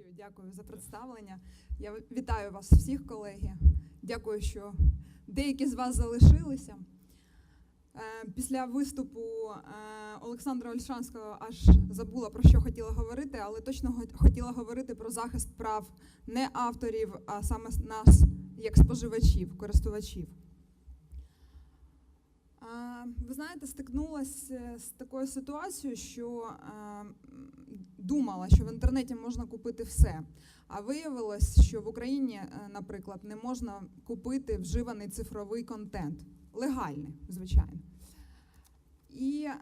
Олексію, дякую за представлення. Я вітаю вас всіх, колеги. Дякую, що деякі з вас залишилися. Е, Після виступу е, Олександра Ольшанського аж забула про що хотіла говорити, але точно хотіла говорити про захист прав не авторів, а саме нас, як споживачів, користувачів. Ви знаєте, стикнулася з такою ситуацією, що е, думала, що в інтернеті можна купити все. А виявилось, що в Україні, е, наприклад, не можна купити вживаний цифровий контент. Легальний, звичайно. І е,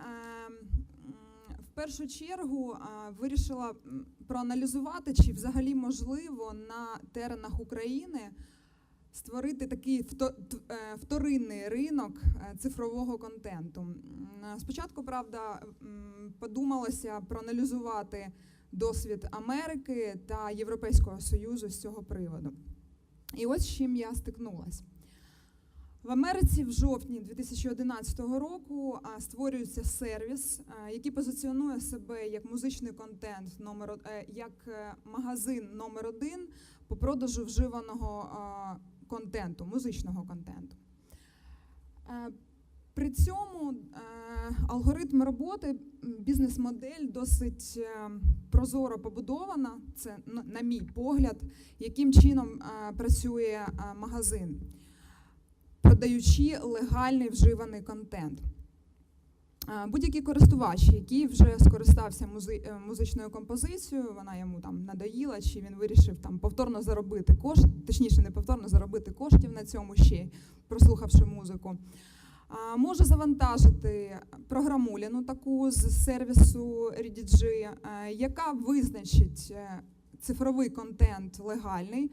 в першу чергу е, вирішила проаналізувати, чи взагалі можливо на теренах України створити такий е, вторинний ринок е, цифрового контенту. Е, Спочатку, правда, подумалося проаналізувати досвід Америки та Європейського Союзу з цього приводу. І ось з чим я стикнулася. В Америці в жовтні 2011 року створюється сервіс, який позиціонує себе як музичний контент номер як магазин номер один по продажу вживаного контенту, музичного контенту. Е, При цьому е, алгоритм роботи, бізнес-модель досить е, прозоро побудована. Це на мій погляд, яким чином працює магазин, продаючи легальний вживаний контент. Будь-який користувач, який вже скористався музи- е, музичною композицією, вона йому там надоїла, чи він вирішив там повторно заробити кошт, точніше, не повторно заробити коштів на цьому ще, прослухавши музику. Може завантажити програмуліну таку з сервісу RDG, е, яка визначить е, цифровий контент легальний.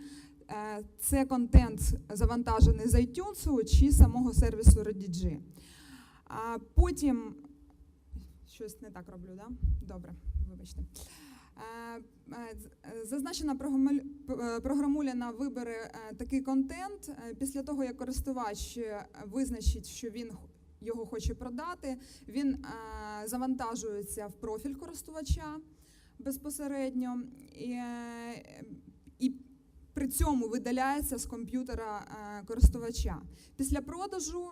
Це контент завантажений з iTunes чи самого сервісу RDG. А потім щось не так роблю, да? Добре, вибачте. Е, е, е, Зазначена програмуляна вибере такий контент. Після того, як користувач визначить, що він його хоче продати, він завантажується в профіль користувача безпосередньо. І, і при цьому видаляється з комп'ютера е, користувача. Після продажу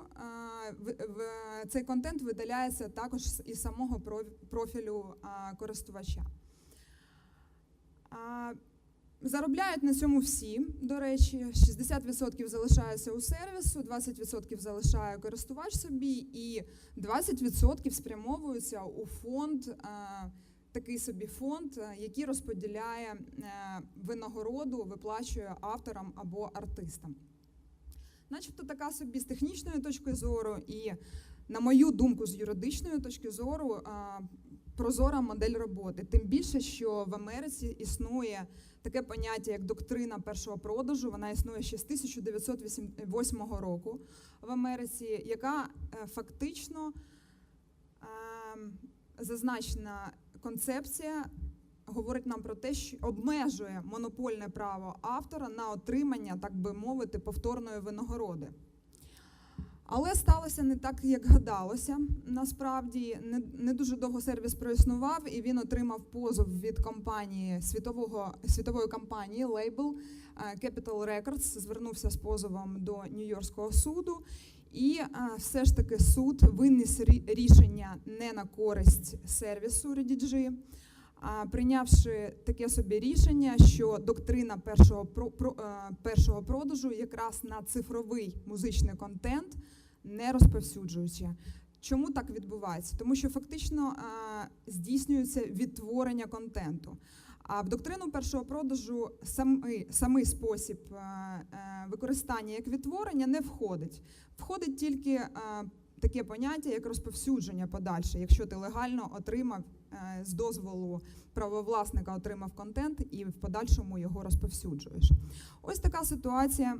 е, цей контент видаляється також із самого про- профілю е, користувача. Заробляють на цьому всі, до речі, 60% залишається у сервісу, 20% залишає користувач собі, і 20% спрямовуються у фонд, такий собі фонд, е, який розподіляє е, винагороду, виплачує авторам або артистам. Начебто така собі з технічної точки зору, і, на мою думку, з юридичної точки зору, е, прозора модель роботи. Тим більше, що в Америці існує таке поняття, як доктрина першого продажу. Вона існує ще з 1908 року в Америці, яка фактично е, зазначена концепція говорить нам про те, що обмежує монопольне право автора на отримання, так би мовити, повторної винагороди. Але сталося не так, як гадалося. Насправді не, не дуже довго сервіс проіснував, і він отримав позов від компанії світового світової компанії лейбл Capital Records. Звернувся з позовом до Нью-Йоркського суду. І е, все ж таки суд виніс рі- рішення не на користь сервісу RDG, а прийнявши таке собі рішення, що доктрина першого е, першого продажу якраз на цифровий музичний контент не розповсюджується. Чому так відбувається? Тому що фактично е, здійснюється відтворення контенту. А в доктрину першого продажу самий, самий спосіб е, е, використання як відтворення не входить. Входить тільки е, таке поняття, як розповсюдження подальше, якщо ти легально отримав з дозволу правовласника отримав контент і в подальшому його розповсюджуєш. Ось така ситуація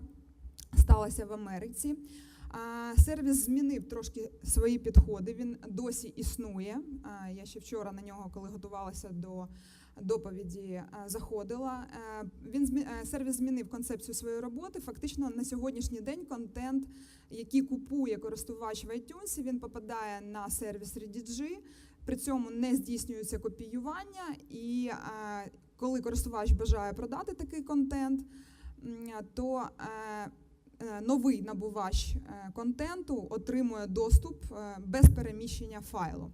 сталася в Америці. Сервіс змінив трошки свої підходи. Він досі існує. Я ще вчора на нього, коли готувалася до доповіді, заходила. Е, Він е, сервіс змінив концепцію своєї роботи. Фактично на сьогоднішній день контент, який купує користувач в iTunes, він попадає на сервіс RDG. При цьому не здійснюється копіювання, і е, коли користувач бажає продати такий контент, то е, е, новий набувач е, контенту отримує доступ е, без переміщення файлу.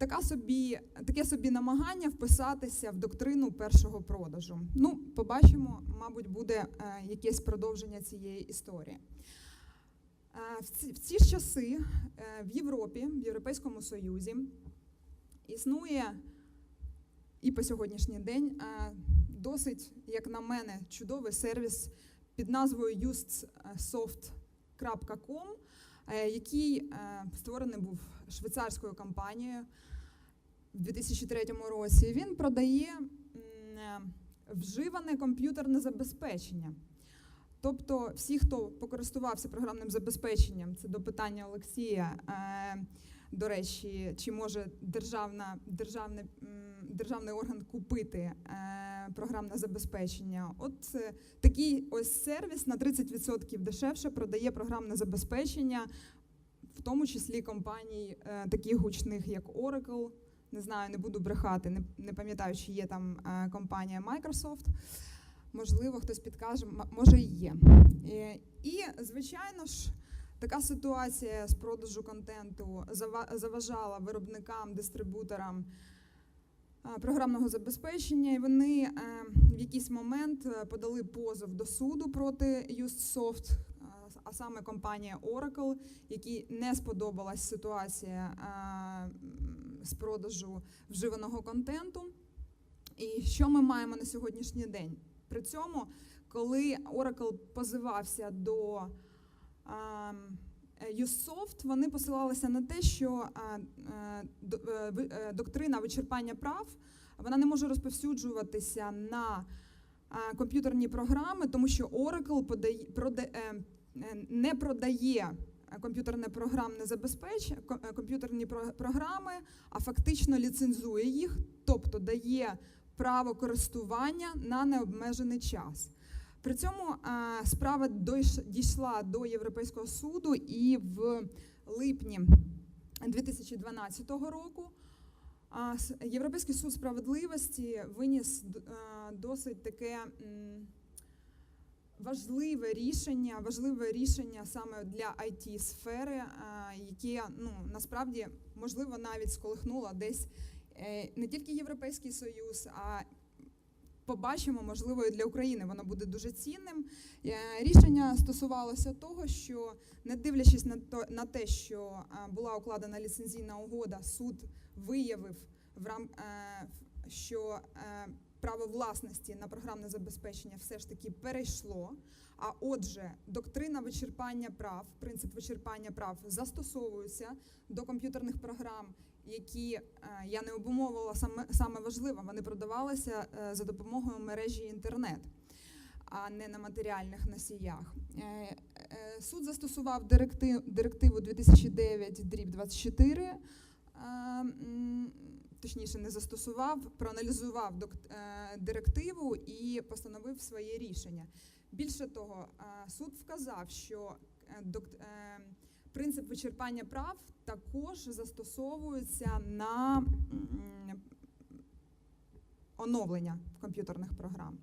Така собі, таке собі намагання вписатися в доктрину першого продажу. Ну, побачимо, мабуть, буде е, якесь продовження цієї історії. Е, В ці, ж часи е, в Європі, в Європейському Союзі, існує і по сьогоднішній день досить, як на мене, чудовий сервіс під назвою justsoft.com, який створений був швейцарською компанією в 2003 році. Він продає вживане комп'ютерне забезпечення. Тобто, всі, хто покористувався програмним забезпеченням, це до питання Олексія. е, До речі, чи може державна, державне, державний орган купити е, програмне забезпечення? От е, такий ось сервіс на 30% дешевше продає програмне забезпечення, в тому числі компаній таких гучних, як Oracle. Не знаю, не буду брехати, не, не пам'ятаю, чи є там е, компанія Microsoft. Можливо, хтось підкаже, може і є. Е, І, звичайно ж, така ситуація з продажу контенту зава- заважала виробникам, дистрибуторам е, програмного забезпечення, і вони в якийсь момент подали позов до суду проти е, а саме компанія Oracle, якій не сподобалась ситуація з продажу вживаного контенту. І що ми маємо на сьогоднішній день? При цьому, коли Oracle позивався до ем, е, вони посилалися на те, що е, е, е, доктрина вичерпання прав вона не може розповсюджуватися на комп'ютерні програми, тому що Oracle не продає комп'ютерне програмне забезпечення, ко- е, комп'ютерні програми, а фактично ліцензує їх, тобто дає право користування на необмежений час. При цьому е, справа дійшла до Європейського суду, і в липні 2012 року Європейський суд справедливості виніс е, досить таке важливе рішення, важливе рішення саме для it сфери, е, яке ну насправді можливо навіть сколихнуло десь е, не тільки Європейський Союз, а побачимо, можливо, і для України воно буде дуже цінним. Е, Рішення стосувалося того, що не дивлячись на то на те, що була укладена ліцензійна угода, суд виявив в рам, що право власності на програмне забезпечення все ж таки перейшло. А отже, доктрина вичерпання прав, принцип вичерпання прав застосовується до комп'ютерних програм, які е, я не обумовила саме саме важливо, вони продавалися е, за допомогою мережі інтернет, а не на матеріальних носіях. Е, Суд застосував директив, директиву 2009 дріб 24, е, м, точніше не застосував, проаналізував е, директиву і постановив своє рішення. Більше того, е, суд вказав, що е, принцип вичерпання прав також застосовується на оновлення комп'ютерних програм.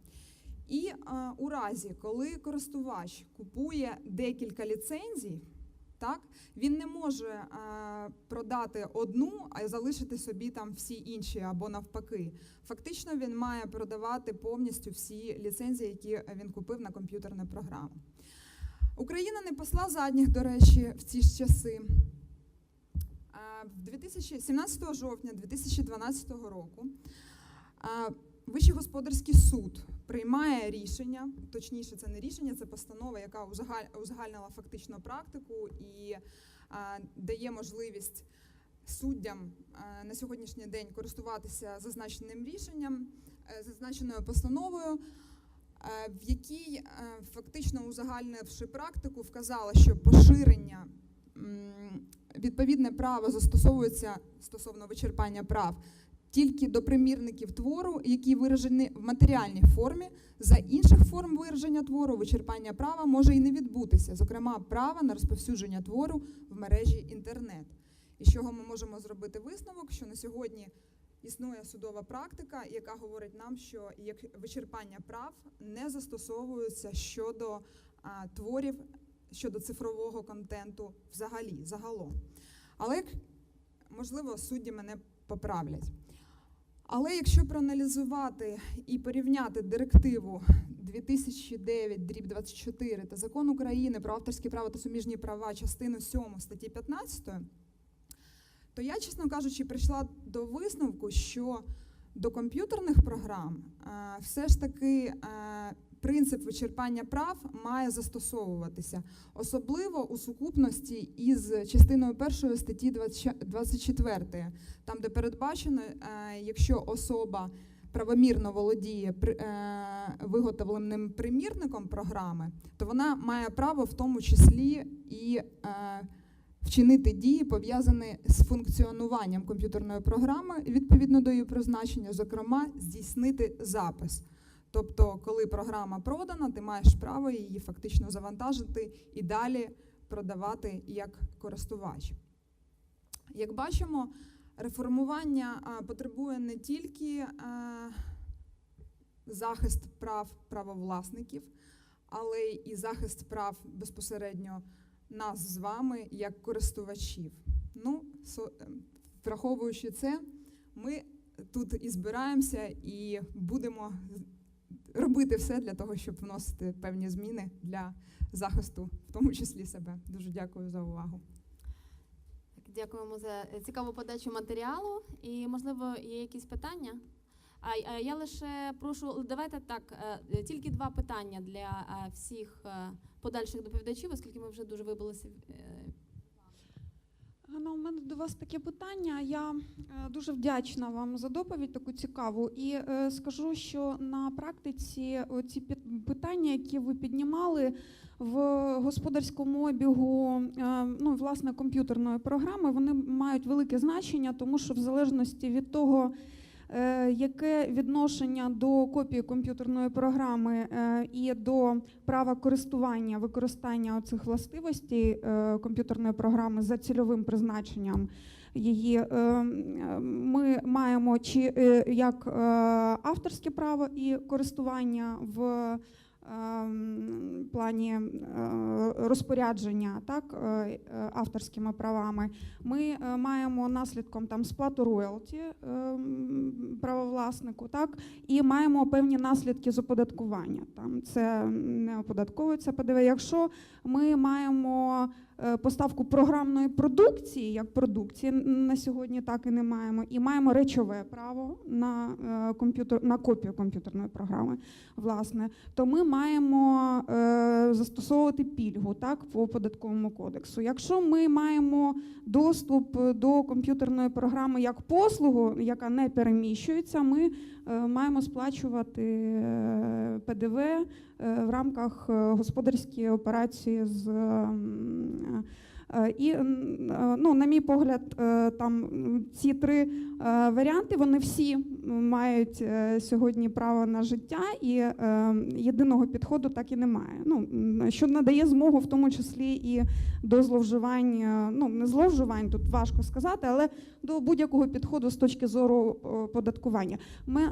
І у разі, коли користувач купує декілька ліцензій, так, він не може е, продати одну, а залишити собі там всі інші або навпаки. Фактично він має продавати повністю всі ліцензії, які він купив на комп'ютерну програму. Україна не посла задніх, до речі, в ці ж часи. В 2017 жовтня 2012 року а, Вищий господарський суд приймає рішення, точніше, це не рішення, це постанова, яка узагальнила фактично практику і дає можливість суддям на сьогоднішній день користуватися зазначеним рішенням, е, зазначеною постановою, е, в якій е, фактично узагальнивши практику, вказала, що поширення відповідне право застосовується стосовно вичерпання прав тільки до примірників твору, які виражені в матеріальній формі. За інших форм вираження твору вичерпання права може і не відбутися, зокрема, права на розповсюдження твору в мережі інтернет. І з чого ми можемо зробити висновок, що на сьогодні існує судова практика, яка говорить нам, що як вичерпання прав не застосовується щодо а, творів, щодо цифрового контенту взагалі, загалом. Але можливо судді мене поправлять. Але якщо проаналізувати і порівняти директиву 2009 дріб 24 та закон України про авторські права та суміжні права, частину 7 статті 15, то я, чесно кажучи, прийшла до висновку, що до комп'ютерних програм е, все ж таки е, принцип вичерпання прав має застосовуватися, особливо у сукупності із частиною першої статті 20 24, там де передбачено, е, якщо особа правомірно володіє е, виготовленим примірником програми, то вона має право в тому числі і е, вчинити дії, пов'язані з функціонуванням комп'ютерної програми відповідно до її призначення, зокрема, здійснити запис. Тобто, коли програма продана, ти маєш право її фактично завантажити і далі продавати як користувач. Як бачимо, реформування потребує не тільки захист прав правовласників, але і захист прав безпосередньо нас з вами як користувачів. Ну, ем, враховуючи це, ми тут і збираємося і будемо робити все для того, щоб вносити певні зміни для захисту, в тому числі себе. Дуже дякую за увагу. Дякуємо за е, цікаву подачу матеріалу. І, можливо, є якісь питання? А, я лише прошу, давайте так, е, тільки два питання для е, всіх подальших доповідачів, оскільки ми вже дуже вибилися. Ганна, у мене до вас таке питання. Я е, дуже вдячна вам за доповідь таку цікаву. І е, скажу, що на практиці ці питання, які ви піднімали в господарському обігу, е, ну власне комп'ютерної програми, вони мають велике значення, тому що в залежності від того. Е, Яке відношення до копії комп'ютерної програми е, і до права користування, використання цих властивостей е, комп'ютерної програми за цільовим призначенням її, ми маємо чи як авторське право і користування в плані е, розпорядження так, е, авторськими правами. Ми е, маємо наслідком там сплату роялті е, правовласнику, так, і маємо певні наслідки з оподаткування. Там це не оподатковується ПДВ. Якщо ми маємо поставку програмної продукції як продукції, на сьогодні так і не маємо, і маємо речове право на е, комп'ютер на копію комп'ютерної програми, власне, то ми маємо е, застосовувати пільгу так по податковому кодексу. Якщо ми маємо доступ до комп'ютерної програми як послугу, яка не переміщується, ми е, маємо сплачувати е, ПДВ е, в рамках е, господарської операції з. Е, І е, ну, на мій погляд, е, там ці три варіанти вони всі мають сьогодні право на життя, і єдиного підходу так і немає. Ну що надає змогу, в тому числі і до зловживань, ну не зловживань, тут важко сказати, але до будь-якого підходу з точки зору податкування.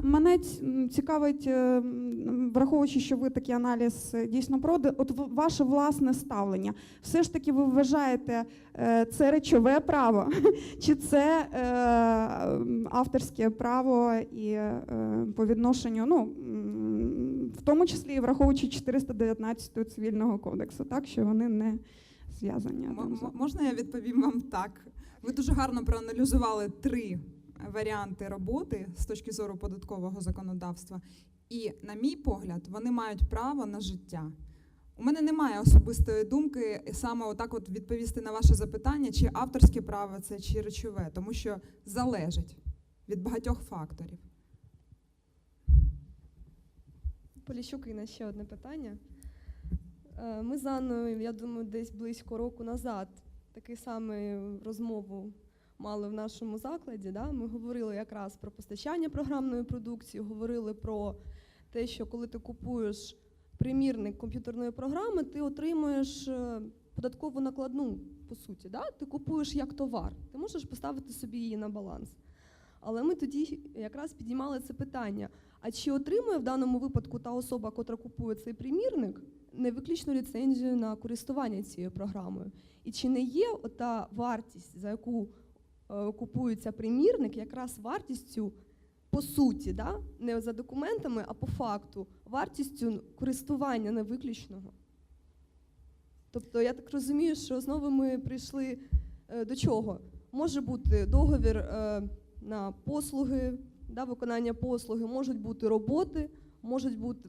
Мене цікавить, враховуючи, що ви такий аналіз дійсно проводите, от ваше власне ставлення. Все ж таки, ви вважаєте е, це речове право, чи це е, авторське право і е, по відношенню, ну в тому числі і враховуючи 419 цивільного кодексу, так що вони не зв'язані. Можна я відповім вам так? Ви дуже гарно проаналізували три варіанти роботи з точки зору податкового законодавства, і, на мій погляд, вони мають право на життя. У мене немає особистої думки саме отак от відповісти на ваше запитання, чи авторське право це, чи речове, тому що залежить від багатьох факторів. Поліщук, Інна, ще одне питання. Е, Ми з Анною, я думаю, десь близько року назад таку саму розмову мали в нашому закладі. Да? Ми говорили якраз про постачання програмної продукції, говорили про те, що коли ти купуєш примірник комп'ютерної програми, ти отримуєш е, податкову накладну, по суті. Да? Ти купуєш як товар, ти можеш поставити собі її на баланс. Але ми тоді якраз піднімали це питання. А чи отримує в даному випадку та особа, котра купує цей примірник, не виключно ліцензію на користування цією програмою? І чи не є та вартість, за яку е, купується примірник, якраз вартістю по суті, да? не за документами, а по факту, вартістю користування не виключного? Тобто я так розумію, що знову ми прийшли е, до чого? Може бути договір е, на послуги, да, виконання послуги, можуть бути роботи, можуть бути,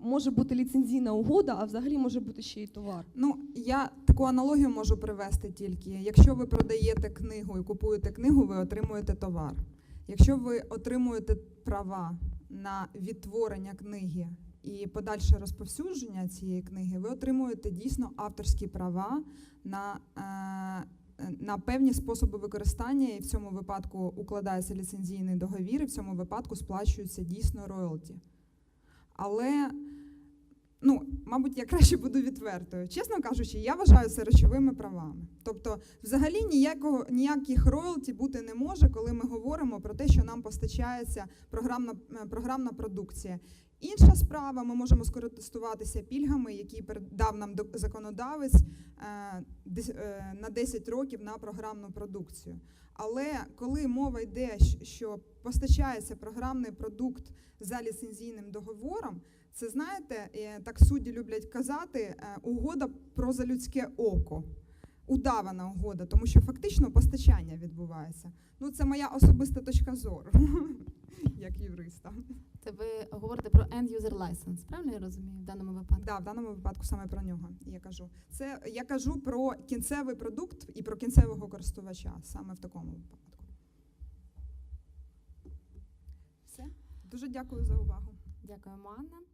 може бути ліцензійна угода, а взагалі може бути ще й товар. Ну, я таку аналогію можу привести тільки. Якщо ви продаєте книгу і купуєте книгу, ви отримуєте товар. Якщо ви отримуєте права на відтворення книги і подальше розповсюдження цієї книги, ви отримуєте дійсно авторські права на, е, на певні способи використання, і в цьому випадку укладається ліцензійний договір, і в цьому випадку сплачується дійсно роялті. Але ну, мабуть, я краще буду відвертою. Чесно кажучи, я вважаю це речовими правами. Тобто, взагалі ніякого, ніяких роялті бути не може, коли ми говоримо про те, що нам постачається програмна, е, програмна продукція. Інша справа, ми можемо скористуватися пільгами, які передав нам законодавець е, е, на 10 років на програмну продукцію. Але коли мова йде, що постачається програмний продукт за ліцензійним договором, це знаєте, е, так судді люблять казати, е, угода про залюдське око. Удавана угода, тому що фактично постачання відбувається. Ну, це моя особиста точка зору, як юриста. Це ви говорите про end-user license, правильно я розумію в даному випадку? Да, в даному випадку саме про нього я кажу. Це я кажу про кінцевий продукт і про кінцевого користувача, саме в такому випадку. Все. Дуже дякую за увагу. Дякуємо, Анна.